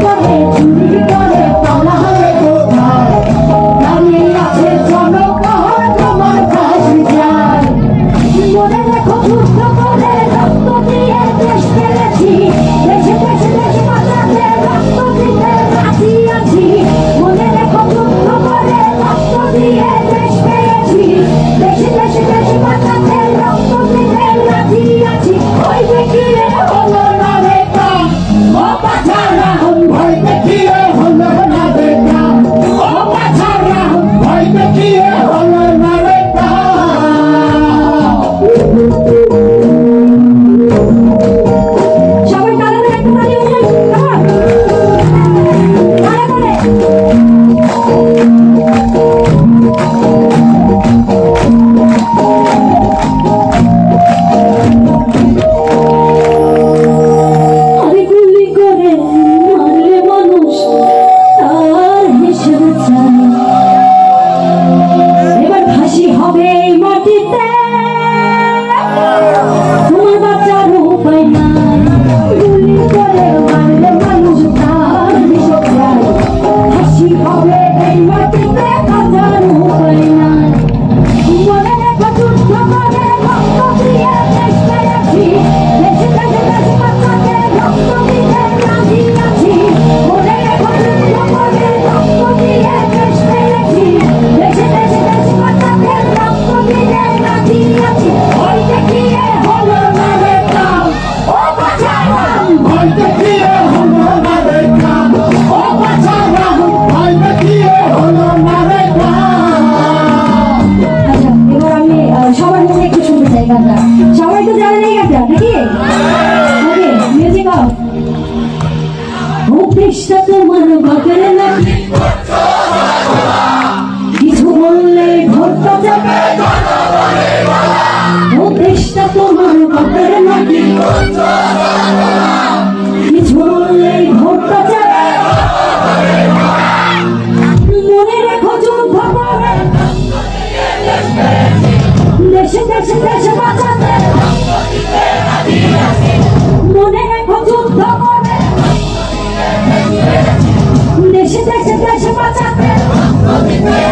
por He তেষ্টা তোমার বাটারে না। কিছু বললে ভর্তা যাবে ও তেষ্টা তোমার বাটারে না। কিছু বললে ভর্তা যাবে মনে রেখো যুদ্ধ করে। দেশে দেশে দেশে বাঁচাতে। মনে রেখো Deixa eu Vamos, vamos,